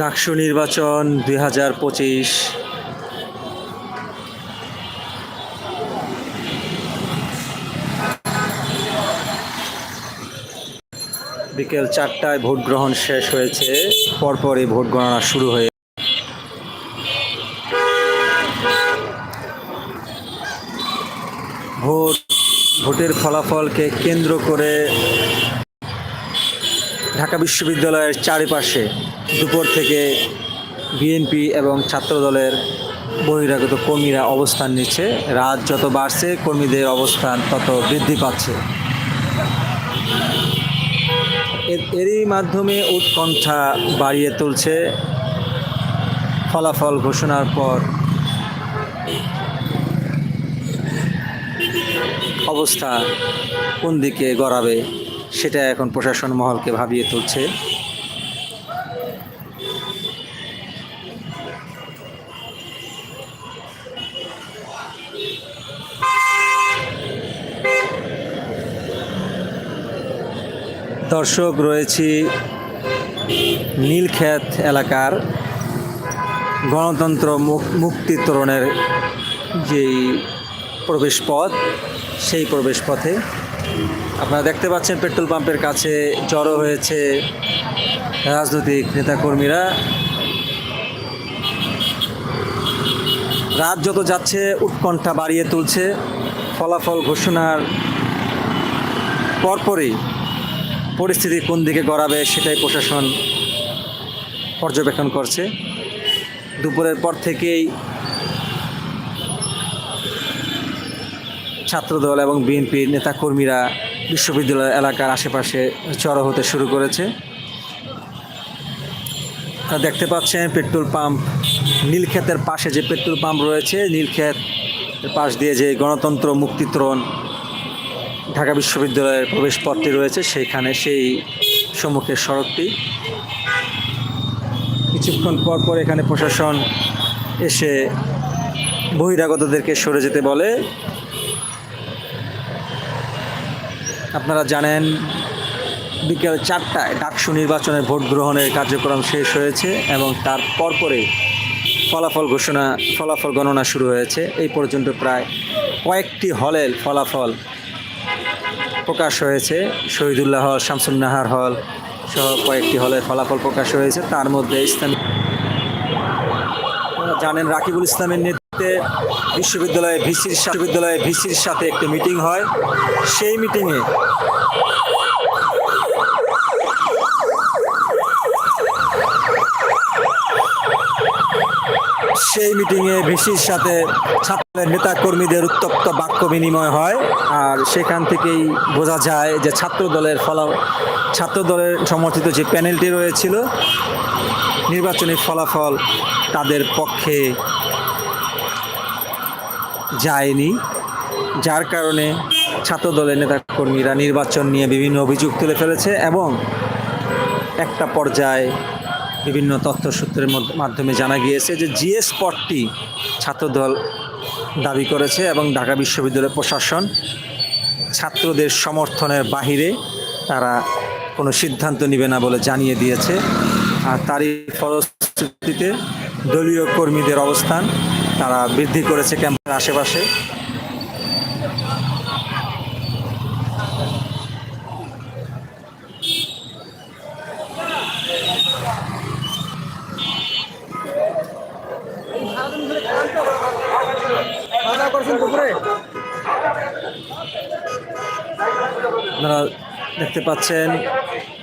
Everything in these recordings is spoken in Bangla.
ডাকসু নির্বাচন দুই হাজার পঁচিশ। বিকেল চারটায় ভোট গ্রহণ শেষ হয়েছে। পরপরই ভোট গণনা শুরু হয়ে ভোট ভোটের ফলাফলকে কেন্দ্র করে ঢাকা বিশ্ববিদ্যালয়ের চারিপাশে দুপুর থেকে বিএনপি এবং ছাত্রদলের বহিরাগত কর্মীরা অবস্থান নিচ্ছে। রাত যত বাড়ছে, কর্মীদের অবস্থান তত বৃদ্ধি পাচ্ছে। এর- এরই মাধ্যমে উৎকণ্ঠা বাড়িয়ে তুলছে। ফলাফল ঘোষণার পর অবস্থা কোন দিকে গড়াবে? সেটা এখন প্রশাসন মহলকে ভাবিয়ে তুলছে। দর্শক, রয়েছি নীলক্ষেত এলাকার গণতন্ত্র মুক- মুক্তি তোরণের যেই প্রবেশ পথ সেই প্রবেশ পথে আপনারা দেখতে পাচ্ছেন, পেট্রোল পাম্পের কাছে জড়ো হয়েছে রাজনৈতিক নেতাকর্মীরা। রাত যত যাচ্ছে, উৎকণ্ঠা বাড়িয়ে তুলছে। ফলাফল ঘোষণার পরপরই পরিস্থিতি কোন দিকে গড়াবে সেটাই প্রশাসন পর্যবেক্ষণ করছে। দুপুরের পর থেকেই ছাত্রদল এবং বিএনপির নেতাকর্মীরা বিশ্ববিদ্যালয় এলাকার আশেপাশে জড়ো হতে শুরু করেছে। দেখতে পাচ্ছেন, পেট্রোল পাম্প নীলক্ষেতের পাশে যে পেট্রোল পাম্প রয়েছে, নীলক্ষেত পাশ দিয়ে যে গণতন্ত্র মুক্তিত্রণ ঢাকা বিশ্ববিদ্যালয়ের প্রবেশ পথটি রয়েছে, সেইখানে সেই সম্মুখের সড়কটি। কিছুক্ষণ পর পর এখানে প্রশাসন এসে বহিরাগতদেরকে সরে যেতে বলে। আপনারা জানেন, বিকেল চারটায় ডাকসু নির্বাচনের ভোট গ্রহণের কার্যক্রম শেষ হয়েছে এবং তার পরপরে ফলাফল ঘোষণা, ফলাফল গণনা শুরু হয়েছে। এই পর্যন্ত প্রায় কয়েকটি হলের ফলাফল প্রকাশ হয়েছে। শহীদুল্লাহ হল শামসুন্নাহার হল সহ কয়েকটি হলের ফলাফল প্রকাশ হয়েছে। তার মধ্যে ইসলামী জানেন রাকিবুল ইসলামের নেতৃত্বে বিশ্ববিদ্যালয়ে ভিসির বিশ্ববিদ্যালয়ে ভিসির সাথে একটি মিটিং হয়। সেই মিটিংয়ে সেই মিটিংয়ে ভিসির সাথে ছাত্রের নেতা কর্মীদের উত্তপ্ত বাক্য বিনিময় হয়। আর সেখান থেকেই বোঝা যায় যে ছাত্র দলের ফলা ছাত্র দলের সমর্থিত যে প্যানেলটি রয়েছিল, নির্বাচনী ফলাফল তাদের পক্ষে যায়নি। যার কারণে ছাত্র দলের নেতাকর্মীরা নির্বাচন নিয়ে বিভিন্ন অভিযোগ তুলে ফেলেছে এবং একটা পর্যায়ে বিভিন্ন তথ্যসূত্রের মাধ্যমে জানা গিয়েছে যে জিএস পটটি ছাত্রদল দাবি করেছে এবং ঢাকা বিশ্ববিদ্যালয় প্রশাসন ছাত্রদের সমর্থনের বাহিরে তারা কোনো সিদ্ধান্ত নেবে না বলে জানিয়ে দিয়েছে। আর তারই ফলশ্রুতিতে দলীয় কর্মীদের অবস্থান তারা বৃদ্ধি করেছে ক্যাম্পের আশেপাশে। আপনারা দেখতে পাচ্ছেন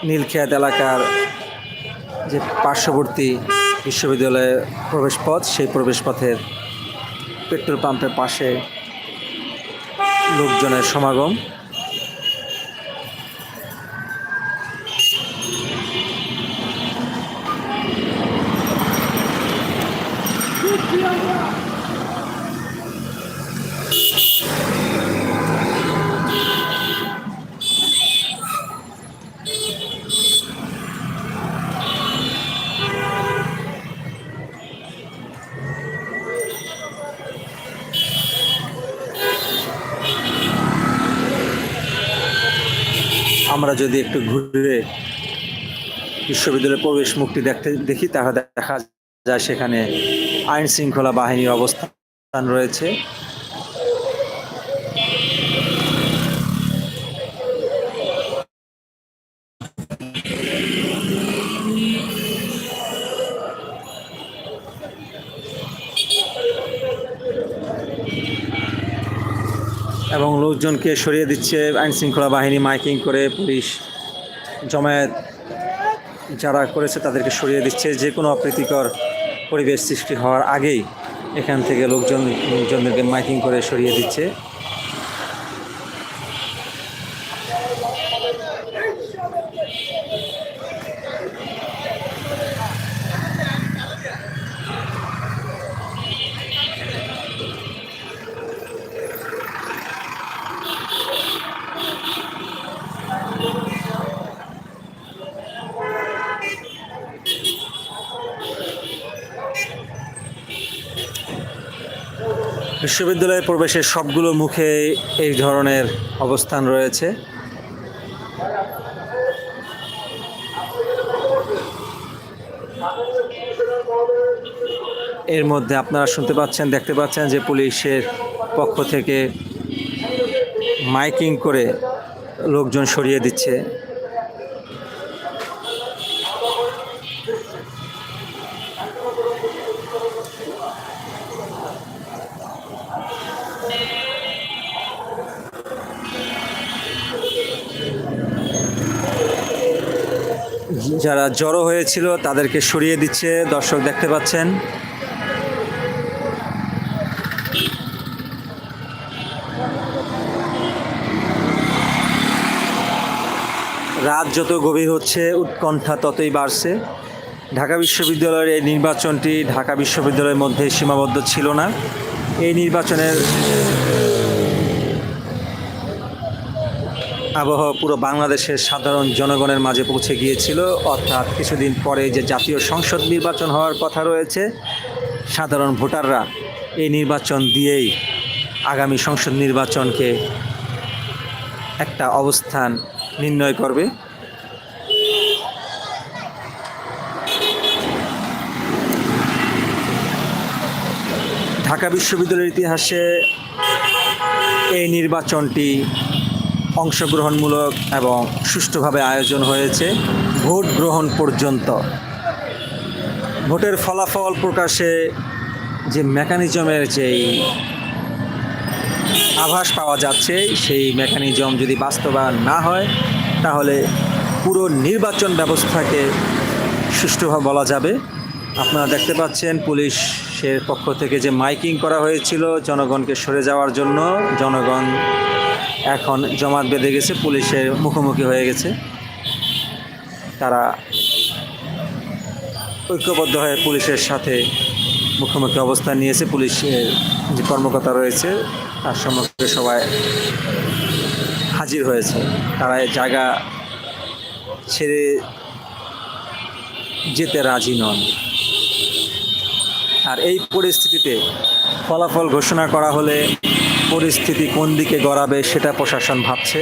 নীলক্ষেত এলাকার যে পার্শ্ববর্তী বিশ্ববিদ্যালয়ের প্রবেশপথ, সেই প্রবেশপথের পেট্রোল পাম্পের পাশে লোকজনের সমাগম। আমরা যদি একটু ঘুরে বিশ্ববিদ্যালয়ের প্রবেশ মুক্তি দেখতে দেখি, তাহলে দেখা যায় সেখানে আইন শৃঙ্খলা বাহিনীর অবস্থান রয়েছে। এবং লোকজনকে সরিয়ে দিচ্ছে আইন শৃঙ্খলা বাহিনী, মাইকিং করে পুলিশ জমায়েত যারা করেছে তাদেরকে সরিয়ে দিচ্ছে। যে কোনো অপ্রীতিকর পরিবেশ সৃষ্টি হওয়ার আগেই এখান থেকে লোকজন লোকজনদেরকে মাইকিং করে সরিয়ে দিচ্ছে। বিশ্ববিদ্যালয়ে প্রবেশের সবগুলো মুখে এই ধরনের অবস্থান রয়েছে। এর মধ্যে আপনারা শুনতে পাচ্ছেন, দেখতে পাচ্ছেন যে পুলিশের পক্ষ থেকে মাইকিং করে লোকজন সরিয়ে দিচ্ছে। যারা জড়ো হয়েছিল তাদেরকে সরিয়ে দিচ্ছে। দর্শক দেখতে পাচ্ছেন। রাত যত গভীর হচ্ছে, উৎকণ্ঠা ততই বাড়ছে। ঢাকা বিশ্ববিদ্যালয়ের এই নির্বাচনটি ঢাকা বিশ্ববিদ্যালয়ের মধ্যে সীমাবদ্ধ ছিল না। এই নির্বাচনের আবহাওয়া পুরো বাংলাদেশের সাধারণ জনগণের মাঝে পৌঁছে গিয়েছিল। অর্থাৎ কিছুদিন পরে যে জাতীয় সংসদ নির্বাচন হওয়ার কথা রয়েছে, সাধারণ ভোটাররা এই নির্বাচন দিয়েই আগামী সংসদ নির্বাচনকে একটা অবস্থান নির্ণয় করবে। ঢাকা বিশ্ববিদ্যালয়ের ইতিহাসে এই নির্বাচনটি অংশগ্রহণমূলক এবং সুষ্ঠুভাবে আয়োজন হয়েছে ভোট গ্রহণ পর্যন্ত। ভোটের ফলাফল প্রকাশে যে মেকানিজমের যেই আভাস পাওয়া যাচ্ছে, সেই মেকানিজম যদি বাস্তবায়ন না হয়, তাহলে পুরো নির্বাচন ব্যবস্থাকে সুষ্ঠুভাবে বলা যাবে। আপনারা দেখতে পাচ্ছেন, পুলিশের পক্ষ থেকে যে মাইকিং করা হয়েছিল জনগণকে সরে যাওয়ার জন্য, জনগণ এখন জমাট বেঁধে গেছে, পুলিশের মুখোমুখি হয়ে গেছে। তারা ঐক্যবদ্ধ হয়ে পুলিশের সাথে মুখোমুখি অবস্থান নিয়েছে। পুলিশের যে কর্মকর্তা রয়েছে, তার সম্মুখে সবাই হাজির হয়েছে। তারা এই জায়গা ছেড়ে যেতে রাজি নন। আর এই পরিস্থিতিতে ফলাফল ঘোষণা করা হলে পরিস্থিতি কোন দিকে গড়াবে সেটা প্রশাসন ভাবছে।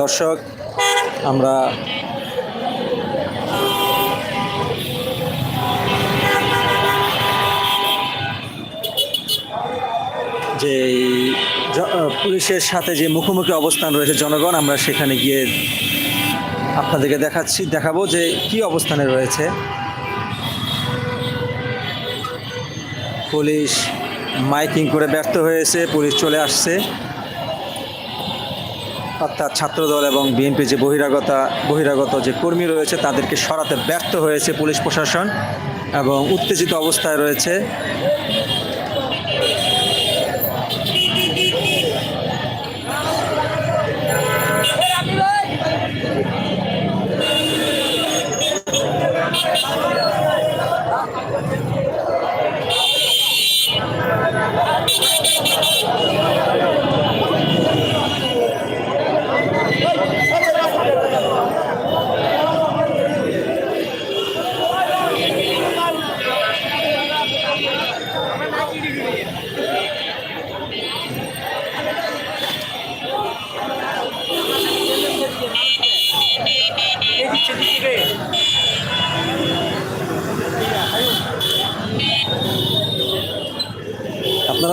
দর্শক আমরা যে পুলিশের সাথে যে মুখোমুখি অবস্থান রয়েছে জনগণ, আমরা সেখানে গিয়ে আপনাদেরকে দেখাচ্ছি, দেখাবো যে কি অবস্থানে রয়েছে। পুলিশ মাইকিং করে ব্যর্থ হয়েছে, পুলিশ চলে আসছে। অর্থাৎ ছাত্রদল এবং বিএনপি যে বহিরাগতা, বহিরাগত যে কর্মী রয়েছে, তাদেরকে সরাতে ব্যর্থ হয়েছে পুলিশ প্রশাসন এবং উত্তেজিত অবস্থায় রয়েছে।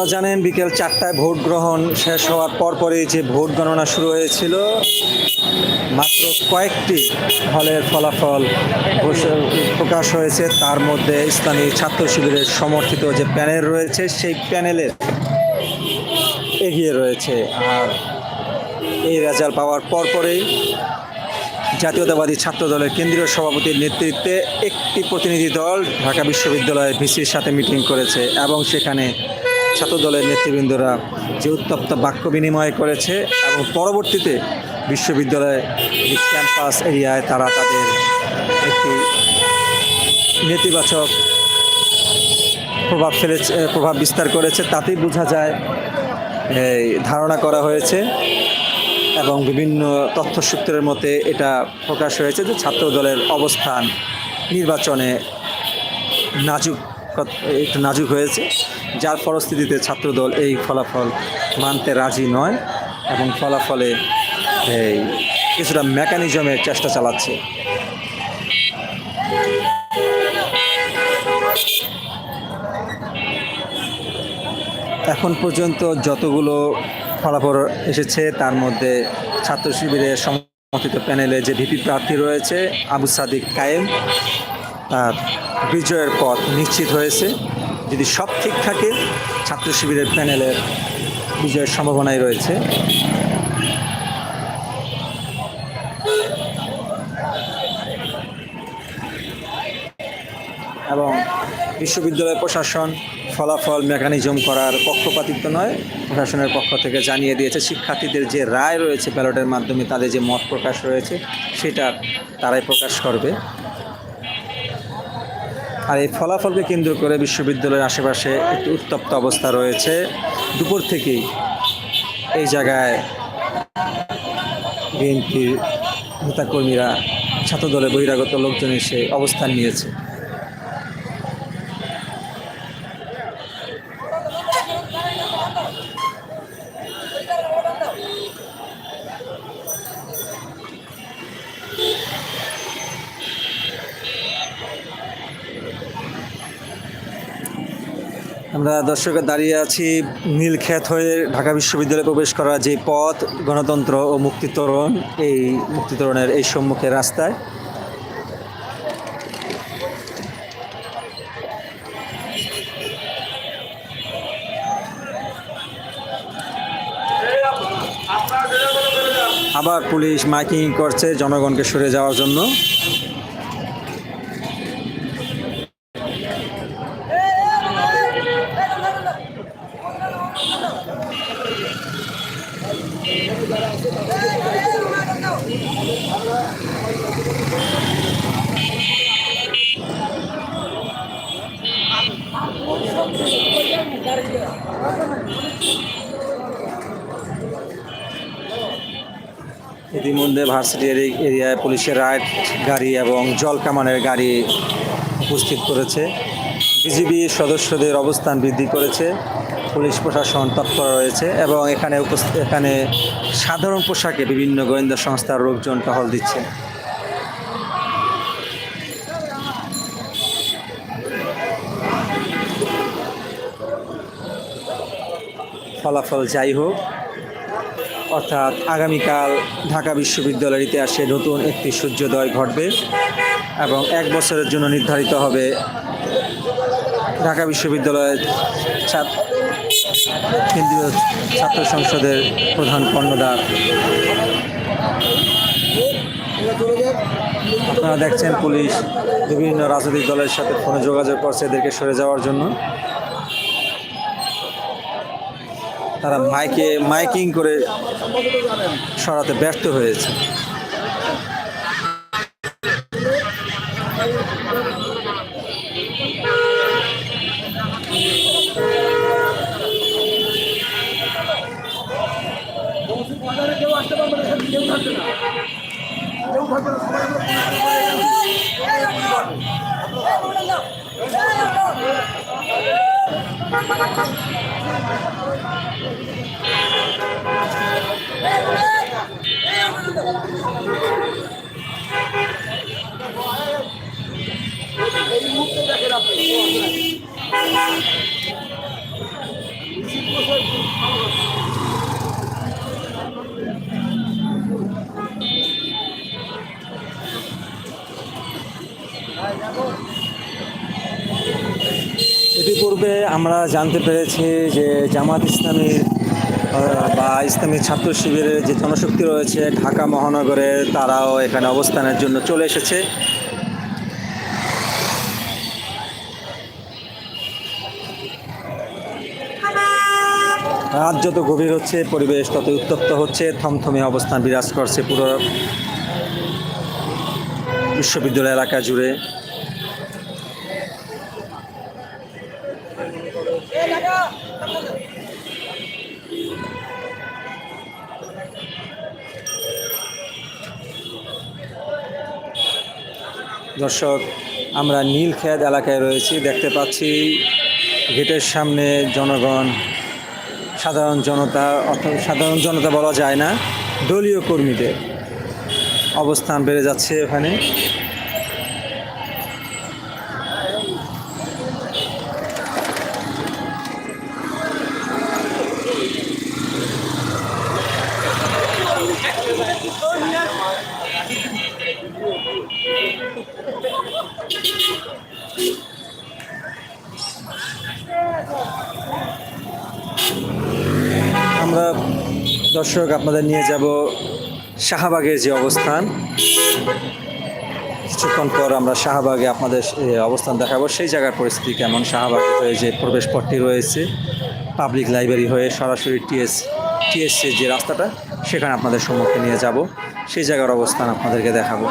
আপনারা জানেন বিকেল চারটায় ভোট গ্রহণ শেষ হওয়ার পরপরই যে ভোট গণনা শুরু হয়েছিল, মাত্র কয়েকটি হলের ফলাফল প্রকাশ হয়েছে। তার মধ্যে ইসলামী ছাত্র শিবিরের সমর্থিত যে প্যানেল রয়েছে, সেই প্যানেলের এগিয়ে রয়েছে। আর এই রেজাল্ট পাওয়ার পরপরেই জাতীয়তাবাদী ছাত্র দলের কেন্দ্রীয় সভাপতির নেতৃত্বে একটি প্রতিনিধি দল ঢাকা বিশ্ববিদ্যালয়ের ভিসির সাথে মিটিং করেছে এবং সেখানে ছাত্র দলের নেতৃবৃন্দরা যে উত্তপ্ত বাক্য বিনিময় করেছে এবং পরবর্তীতে বিশ্ববিদ্যালয়ের ক্যাম্পাস এরিয়ায় তারা তাদের একটি নেতিবাচক প্রভাব ফেলেছে, প্রভাব বিস্তার করেছে, তাতেই বোঝা যায় এই ধারণা করা হয়েছে এবং বিভিন্ন তথ্যসূত্রের মতে এটা প্রকাশ হয়েছে যে ছাত্র দলের অবস্থান নির্বাচনে নাজুক, একটু নাজুক হয়েছে। যার পরিস্থিতিতে ছাত্রদল এই ফলাফল মানতে রাজি নয় এবং ফলাফলে এই কিছুটা মেকানিজমের চেষ্টা চালাচ্ছে। এখন পর্যন্ত যতগুলো ফলাফল এসেছে, তার মধ্যে ছাত্র শিবিরের সমর্থিত প্যানেলে যে ভিপি প্রার্থী রয়েছে, আবু সাদিক কায়েম, তার বিজয়ের পথ নিশ্চিত হয়েছে। যদি সব ঠিক থাকে, ছাত্র শিবিরের প্যানেলের বিজয়ের সম্ভাবনাই রয়েছে। এবং বিশ্ববিদ্যালয় প্রশাসন ফলাফল মেকানিজম করার পক্ষপাতিত্ব নয়, প্রশাসনের পক্ষ থেকে জানিয়ে দিয়েছে, শিক্ষার্থীদের যে রায় রয়েছে ব্যালটের মাধ্যমে, তাদের যে মত প্রকাশ রয়েছে, সেটা তারাই প্রকাশ করবে। আর এই ফলাফলকে কেন্দ্র করে বিশ্ববিদ্যালয়ের আশেপাশে একটি উত্তপ্ত অবস্থা রয়েছে। দুপুর থেকেই এই জায়গায় বিএনপির নেতাকর্মীরা ছাত্রদলে বহিরাগত লোকজন এসে অবস্থান নিয়েছে। আমরা দর্শকে দাঁড়িয়ে আছি নীলক্ষেত হয়ে ঢাকা বিশ্ববিদ্যালয়ে প্রবেশ করার যে পথ, গণতন্ত্র ও মুক্তিতরণ, এই মুক্তিতরণের এই সম্মুখে রাস্তায়। আবার পুলিশ মাইকিং করছে জনগণকে সরে যাওয়ার জন্য। ইতিমধ্যে ভার্সিটি এরি- এরিয়ায় পুলিশের রাইড গাড়ি এবং জল কামানের গাড়ি উপস্থিত করেছে। বিজিবি সদস্যদের অবস্থান বৃদ্ধি করেছে। পুলিশ প্রশাসন তৎপর রয়েছে এবং এখানে এখানে সাধারণ পোশাকে বিভিন্ন গোয়েন্দা সংস্থার লোকজন টহল দিচ্ছে। ফলাফল যাই হোক অর্থাৎ আগামীকাল ঢাকা বিশ্ববিদ্যালয়ের ইতিহাসে নতুন একটি সূর্যোদয় ঘটবে এবং এক বছরের জন্য নির্ধারিত হবে ঢাকা বিশ্ববিদ্যালয়ের কেন্দ্রীয় ছাত্র সংসদের প্রধান কর্ণধার। আপনারা দেখছেন পুলিশ বিভিন্ন রাজনৈতিক দলের সাথে ফোনে যোগাযোগ করছে এদেরকে সরে যাওয়ার জন্য। তারা মাইকে মাইকিং করে সরাতে ব্যর্থ হয়েছে। ইতিপূর্বে আমরা জানতে পেরেছি যে জামাত ইসলামীর বা ইসলামী ছাত্র শিবিরের যে জনশক্তি রয়েছে ঢাকা মহানগরে, তারাও এখানে অবস্থানের জন্য চলে এসেছে। রাত যত গভীর হচ্ছে, পরিবেশ তত উত্তপ্ত হচ্ছে, থমথমে অবস্থান বিরাজ করছে পুরো বিশ্ববিদ্যালয় এলাকা জুড়ে। দর্শক, আমরা নীলক্ষেত এলাকায় রয়েছি, দেখতে পাচ্ছি গেটের সামনে জনগণ, সাধারণ জনতা, অর্থাৎ সাধারণ জনতা বলা যায় না, দলীয় কর্মীদের অবস্থান বেড়ে যাচ্ছে ওখানে আমরা দর্শক, আপনাদের নিয়ে যাব শাহবাগের যে অবস্থান। কিছুক্ষণ পর আমরা শাহবাগে আপনাদের অবস্থান দেখাবো। সেই জায়গার পরিস্থিতি কেমন? শাহবাগে হয়ে যে প্রবেশ পথটি রয়েছে পাবলিক লাইব্রেরি হয়ে সরাসরি টিএস টিএসসির যে রাস্তাটা, সেখানে আপনাদের সম্মুখে নিয়ে যাব। সেই জায়গার অবস্থান আপনাদেরকে দেখাবো।